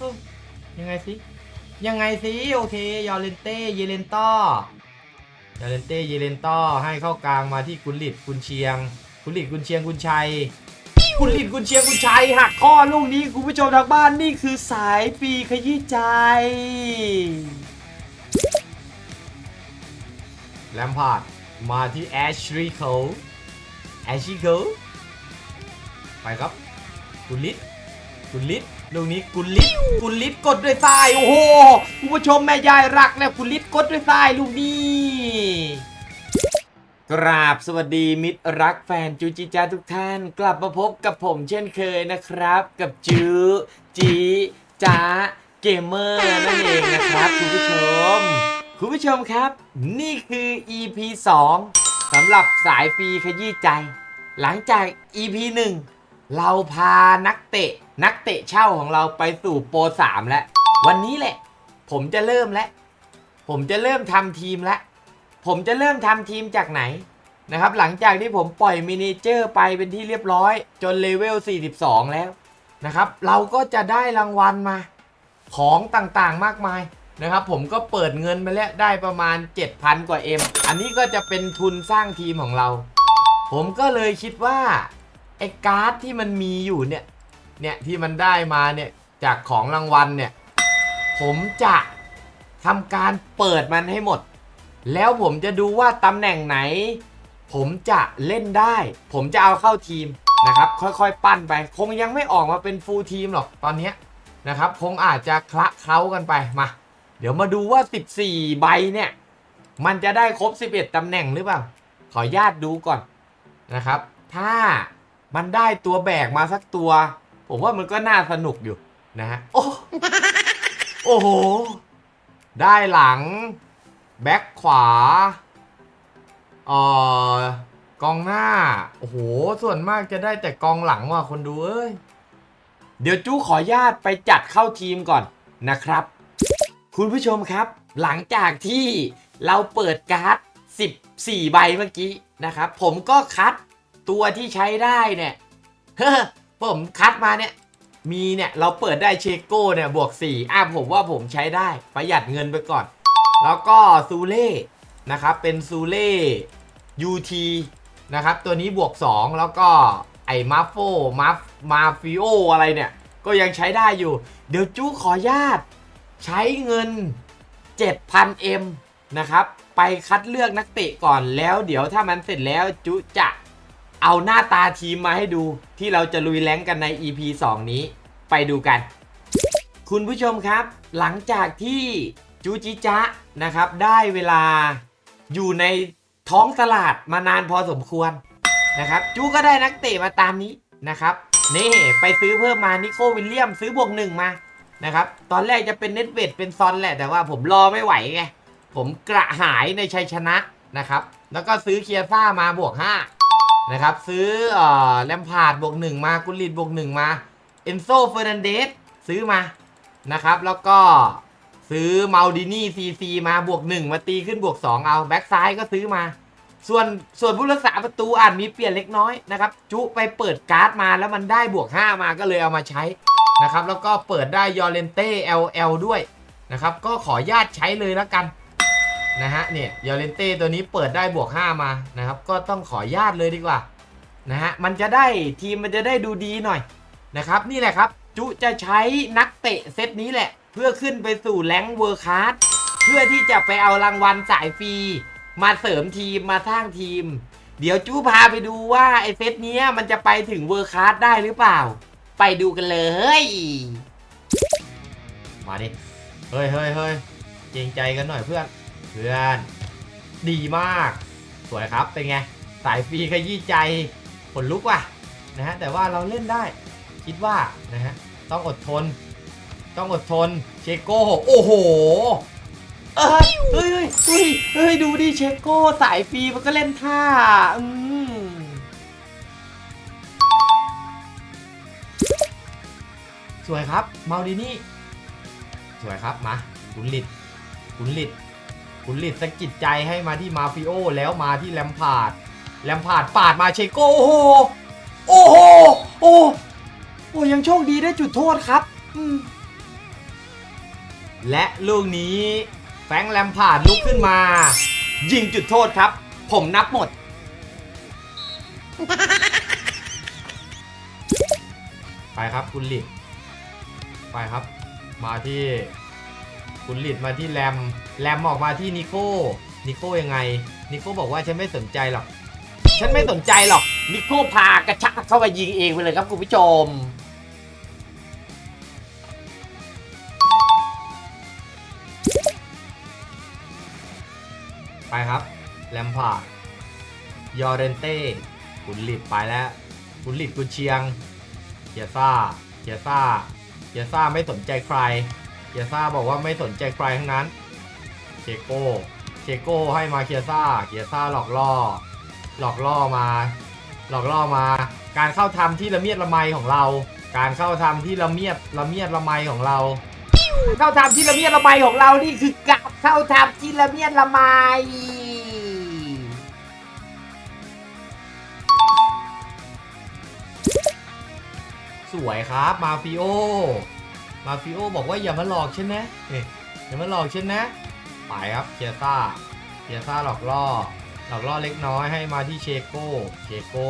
เออยังไงสิยังไงสิโอเคยอร์เลนเต้เยเลนต้อยอร์เลนเต้เยเลนต้อให้เข้ากลางมาที่กุนลิดกุนเชียง กุนลิดกุนเชียงกุนชัยกุนลิดกุนเชียงกุนชัยหักข้อลูกนี้คุณผู้ชมทางบ้านนี่คือสายฟรีขยี้ใจ แลมพาร์ดมาที่แอชลีย์โคแอชลีย์โคไปครับกุลิตกุลิต ลูกนี้กุลิตกุลิตกดด้วยทรายโอ้โหคุณผู้ชมแม่ยายรักแล้วกุลิตกดด้วยทรายลูกนี้กราบสวัสดีมิตรรักแฟนจูจิจ้าทุกท่าน กลับมาพบกับผมเช่นเคยนะครับ กับจูจีจ้าเกมเมอร์นั่นเองนะครับคุณผู้ชม คุณผู้ชมครับ นี่คือ EP 2สำหรับสายฟรีขยี้ใจ หลังจาก EP 1 เราพานักเตะ นักเตะเช่าของเราไปสู่โปร3แล้ว วันนี้แหละ ผมจะเริ่มแล้ว ผมจะเริ่มทำทีมแล้ว ผมจะเริ่มทำทีมจากไหนนะครับหลังจากที่ผมปล่อยมินิเจอร์ไปเป็นที่เรียบร้อย จนเลเวล 42 แล้วนะครับ เราก็จะได้รางวัลมา ของต่างๆมากมายนะครับ ผมก็เปิดเงินไปแล้วได้ประมาณ 7,000 กว่า M อันนี้ก็จะเป็นทุนสร้างทีมของเรา ผมก็เลยคิดว่า ไอ้การ์ดที่มันมีอยู่เนี่ย เนี่ยที่มันได้มาเนี่ยจากของรางวัลเนี่ย ผมจะทำการเปิดมันให้หมด แล้วผมจะดูว่าตำแหน่งไหน ผมจะเล่นได้ ผมจะเอาเข้าทีมนะครับ ค่อยๆ ปั้นไป คงยังไม่ออกมาเป็นฟูลทีมหรอกตอนเนี้นะครับ คงอาจจะคละเคล้ากันไปมา เดี๋ยวมาดูว่า 14 ใบเนี่ย มันจะได้ครบ 11ตำแหน่งหรือเปล่า ขออนุญาตดูก่อนนะครับ ถ้า มันได้ตัวแบกมาสักตัว ผมว่ามันก็น่าสนุกอยู่นะฮะโอ้โอ้โห ได้หลัง แบ็คขวาเอ่อกองหน้า โอ้โห ส่วนมากจะได้แต่กองหลังว่ะคนดูเอ้ย เดี๋ยวจู้ขอญาตไปจัดเข้าทีมก่อนนะครับ คุณผู้ชมครับ หลังจากที่เราเปิดการ์ด 14 ใบเมื่อกี้นะครับ ผมก็คัด ตัวที่ใช้ได้เนี่ยเฮ้อผมคัดมาเนี่ยมีเนี่ยเราเปิดได้เชโก้เนี่ยบวก4อะผมว่าผมใช้ได้ประหยัดเงินไปก่อน แล้วก็ซูเล่นะครับเป็นซูเล่ UT นะครับตัวนี้บวก 2 แล้วก็ไอ้มาโฟมามาฟิโออะไรเนี่ย ก็ยังใช้ได้อยู่ เดี๋ยวจู้ขอญาต ใช้เงิน 7,000M นะครับ ไปคัดเลือกนักเตะก่อนแล้วเดี๋ยวถ้ามันเสร็จแล้วจุจะ เอาหน้าตาทีมมาให้ดูที่เราจะลุยแรงกันใน EP 2 นี้ไปดูกัน คุณผู้ชมครับ หลังจากที่จูจิจะนะครับ ได้เวลาอยู่ในท้องตลาดมานานพอสมควรนะครับ จูก็ได้นักเตะมาตามนี้นะครับนี่ไปซื้อเพิ่มมานิโควิลเลียมซื้อบวกหนึ่งมานะครับ ตอนแรกจะเป็นเน็ตเวดเป็นซอนแหละ แต่ว่าผมรอไม่ไหวไงผมกระหายในชัยชนะนะครับ แล้วก็ซื้อเคียซ่ามาบวก5 นะครับ ซื้ออแลมพาร์ดบวก1มากุลิดบวก1มาเอนโซเฟอร์นันเดสซื้อมานะครับ แล้วก็ซื้อมาลดินี่ซีซีมาบวก1มาตีขึ้นบวก2เอาแบ็กซ้ายก็ซื้อมา ส่วนส่วนผู้รักษาประตูอาจมีเปลี่ยนเล็กน้อยนะครับจุไปเปิดการ์ดมาแล้วมันได้บวก 5 มาก็เลยเอามาใช้นะครับแล้วก็เปิดได้ยอร์เลนเต้ LL ด้วยนะครับก็ขอญาตใช้เลยแล้วกัน นะฮะเนี่ยยอร์เลนเต้ตัวนี้เปิดได้บวก 5 มานะครับ ก็ต้องขอญาตเลยดีกว่านะฮะมันจะได้ทีมมันจะได้ดูดีหน่อยนะครับนี่แหละครับจุจะใช้นักเตะเซตนี้แหละ เพื่อขึ้นไปสู่แรงเวอร์คัสเพื่อที่จะไปเอารางวัลสายฟรี มาเสริมทีมมาสร้างทีม เดี๋ยวจูพาไปดูว่าไอเซตนี้มันจะไปถึงเวอร์คัสได้หรือเปล่า ไปดูกันเลย มาดิเฮ้ยเฮ้ยเฮ้ยเกรงใจกันหน่อยเพื่อน เพื่อนดีมาก สวยครับ เป็นไง สายฟรีขยี้ใจขนลุกว่ะนะฮะแต่ว่าเราเล่นได้คิดว่านะฮะต้องอดทน ต้องอดทนเชโก้โอ้โหเอ้ยเฮ้ยเฮ้ยเฮ้ยเฮ้ยดูดิเชโก้สายฟรีมันก็เล่นท่าอืมสวยครับมาดินี่สวยครับมาขุนลิดขุนลิด ขุนลิดสะกิดใจให้มาที่มาฟิโอแล้วมาที่แลมพาดแลมพาดปาดมาเชโกโอ้โหโอ้โหโอ้โหยังโชคดีได้จุดโทษครับและลูกนี้แฟงแลมพาดลุกขึ้นมา ยิงจุดโทษครับ ผมนับหมด ไปครับคุณหลิดไปครับ มาที่ คุณหลิดมาที่แรม แรมออกมาที่นิโก้ นิโก้ยังไง นิโก้บอกว่าฉันไม่สนใจหรอก ฉันไม่สนใจหรอก นิโก้พากระชากเข้ามายิงเองไปเลยครับคุณผู้ชม ไปครับแลมพาร์ยอร์เรนเต้คุณหลิดไปแล้ว คุณหลิดกุนเชียงเกียซ่าเกียซ่าเกียซ่าไม่สนใจใคร เกียซ่าบอกว่าไม่สนใจใครทั้งนั้นเชโก้เชโก้ให้มาเกียซ่าเกียซ่าหลอกล่อ หลอกล่อมา หลอกล่อมา การเข้าทำที่ละเมียดละไมของเรา การเข้าทำที่ละเมียดละเมียดละไมของเรา เข้าทำที่ละเมียดละไมของเรานี่คือการเข้าทำที่ละเมียดละไมสวยครับมาฟิโอ มาฟิโอบอกว่าอย่ามาหลอกฉันนะเอ๊ะอย่ามาหลอกฉันนะไปครับเคียซ่าเคียซ่าหลอกล่อ หลอกล่อเล็กน้อยให้มาที่เชโก้เชโก้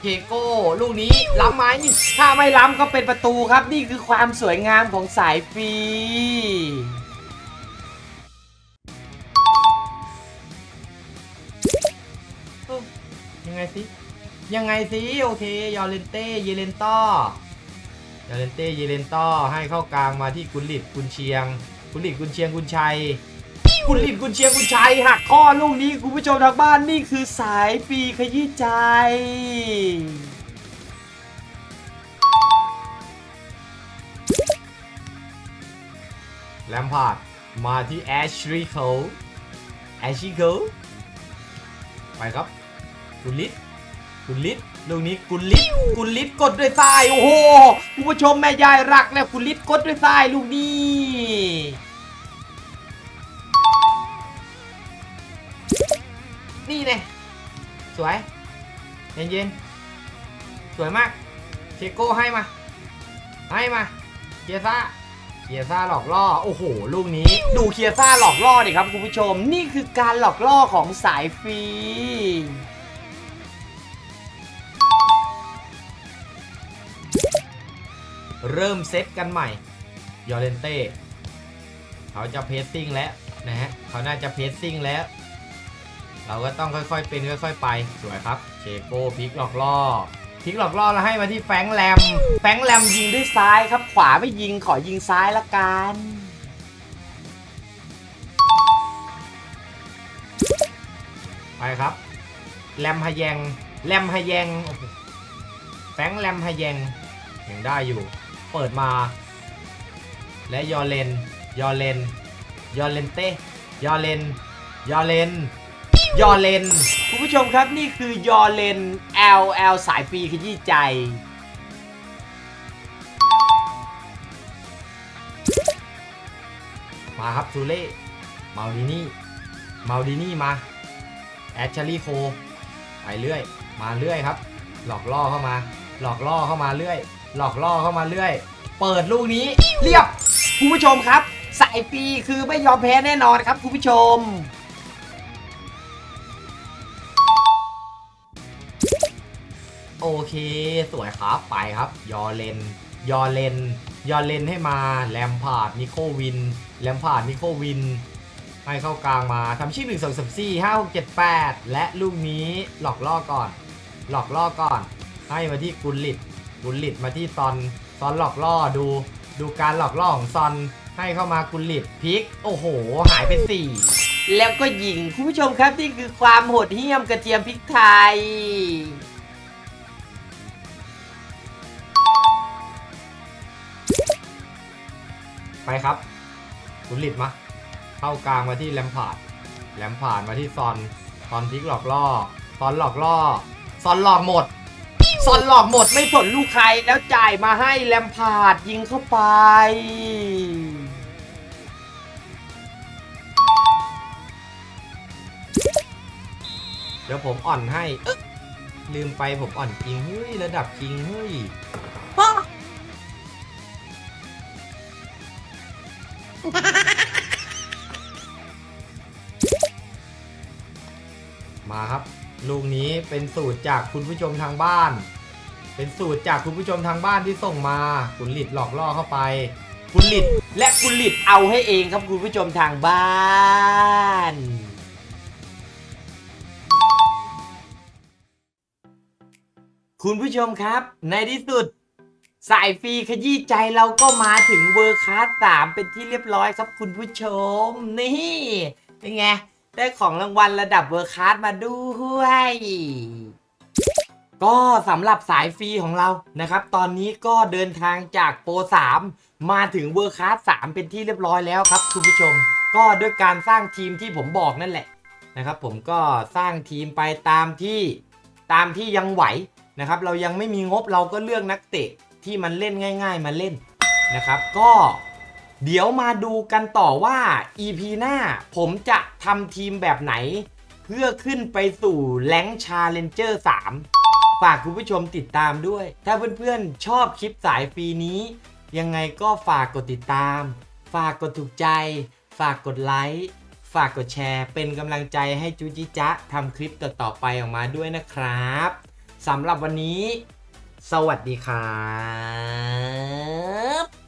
เชโก้ลูกนี้ล้ำไหมถ้าไม่ล้ำก็เป็นประตูครับ นี่คือความสวยงามของสายฟรียังไงสิ ยังไงสิ โอเค ยอร์เลนเต้ เยเลนต้อ ยอร์เลนเต้เยเลนต้อให้เข้ากลางมาที่กุนลิดกุนเชียง กุนลิดกุนเชียงกุนชัย กุนลิดกุนเชียงกุนชัยหักข้อลูกนี้คุณผู้ชมทางบ้านนี่คือสายฟรีขยี้ใจแลมพาร์ดมาที่แอชลีย์โคลแอชลีย์โคลไปครับกุนลิด กุลิดลูกนี้กุลิดกุลิดกดด้วยซ้ายโอ้โหคุณผู้ชมแม่ยายรักแล้วกุลิดกดด้วยซ้ายลูกนี้นี่เนี่ยสวยเย็นเย็นสวยมากเชโก้ให้มาให้มาเคียซ่าเคียซ่าหลอกล่อ โอ้โห ลูกนี้ ดูเคียซ่าหลอกล่อดิครับคุณผู้ชม นี่คือการหลอกล่อของสายฟรี เริ่มเซตกันใหม่ยอร์เรนเต้เขาจะเพสซิ่งแล้วนะฮะเขาน่าจะเพสซิ่งแล้ว เราก็ต้องค่อยๆเป็นค่อย ๆ ไปสวยครับเชโก้พลิกหลอกล่อพลิกหลอกล่อแล้วให้มาที่แฟงแรมแฟงแรมยิงด้วยซ้ายครับ ขวาไม่ยิงขอยิงซ้ายละกันไปครับแรมฮะแยงแรมฮะแยงแฟงแรมฮะแยงยังได้อยู่ เปิดมา และยอเลนยอเลนยอเลนเต้ยอเลนยอเลนยอเลนคุณผู้ชมครับนี่คือยอเลน LL สายฟรีขยี้ใจมาครับซูเล่มาดินี่มาดินี่มาแอชชารีโคไปเรื่อย มาเรื่อยครับ หลอกล่อเข้ามา หลอกล่อเข้ามาเรื่อย หลอกล่อเข้ามาเรื่อย เปิดลูกนี้เรียบคุณผู้ชมครับสายฟรีคือไม่ยอมแพ้แน่นอนครับคุณผู้ชม โอเค สวยครับไปครับ ยอเลน ยอเลน ยอเลนให้มาแลมพาดนิโควิน แลมพาดนิโควินให้เข้ากลางมาทำชื่อหนึ่งสองสามสี่ห้าหกเจ็ดแปดและลูกนี้หลอกล่อก่อน หลอกล่อก่อน ให้มาที่กุลลิต กุลลิตมาที่ซอนซอนหลอกล่อดู ดูการหลอกล่อของซอนให้เข้ามากุลลิตพลิก โอ้โห หายไปสี่แล้วก็ยิงคุณผู้ชมครับนี่คือความโหดเหี้ยมกระเทียมพริกไทย ไปครับกุลิตมา เข้ากลางมาที่แลมพาร์ดแลมพาร์ดมาที่ซอนซอนพลิกหลอกล่อซอนหลอกล่อซอนหลอกหมด ซอนหลอกหมดไม่สนลูกใครแล้วจ่ายมาให้แลมพาดยิงเข้าไป เดี๋ยวผมอ่อนให้เอ๊ะลืมไปผมอ่อนจริงเฮ้ยระดับจริงเฮ้ยมาครับ ลูกนี้เป็นสูตรจากคุณผู้ชมทางบ้าน เป็นสูตรจากคุณผู้ชมทางบ้านที่ส่งมา คุณหลิดหลอกล่อเข้าไป คุณหลิดและคุณหลิดเอาให้เองครับคุณผู้ชมทางบ้านคุณผู้ชมครับ ในที่สุด สายฟรีขยี้ใจเราก็มาถึงเวอร์คัสสามเป็นที่เรียบร้อยครับคุณผู้ชม นี่ เป็นไง ได้ของรางวัลระดับเวอร์คัสมาด้วย ก็สำหรับสายฟรีของเรานะครับ ตอนนี้ก็เดินทางจากโปร 3 มาถึงเวอร์คัส3เป็นที่เรียบร้อยแล้วครับคุณผู้ชม ก็ด้วยการสร้างทีมที่ผมบอกนั่นแหละนะครับ ผมก็สร้างทีมไปตามที่ตามที่ยังไหวนะครับ เรายังไม่มีงบเราก็เลือกนักเตะที่มันเล่นง่าย ๆ มาเล่นนะครับ ก็ เดี๋ยวมาดูกันต่อว่า EP หน้าผมจะทำทีมแบบไหน เพื่อขึ้นไปสู่แรงชาเลนเจอร์3ฝากคุณผู้ชมติดตามด้วย ถ้าเพื่อนๆ ชอบคลิปสายฟรีนี้ ยังไงก็ฝากกดติดตาม ฝากกดถูกใจ ฝากกดไลค์ ฝากกดแชร์ เป็นกำลังใจให้จูจิจ๊ะทำคลิปต่อๆไปออกมาด้วยนะครับสำหรับวันนี้ สวัสดีครับ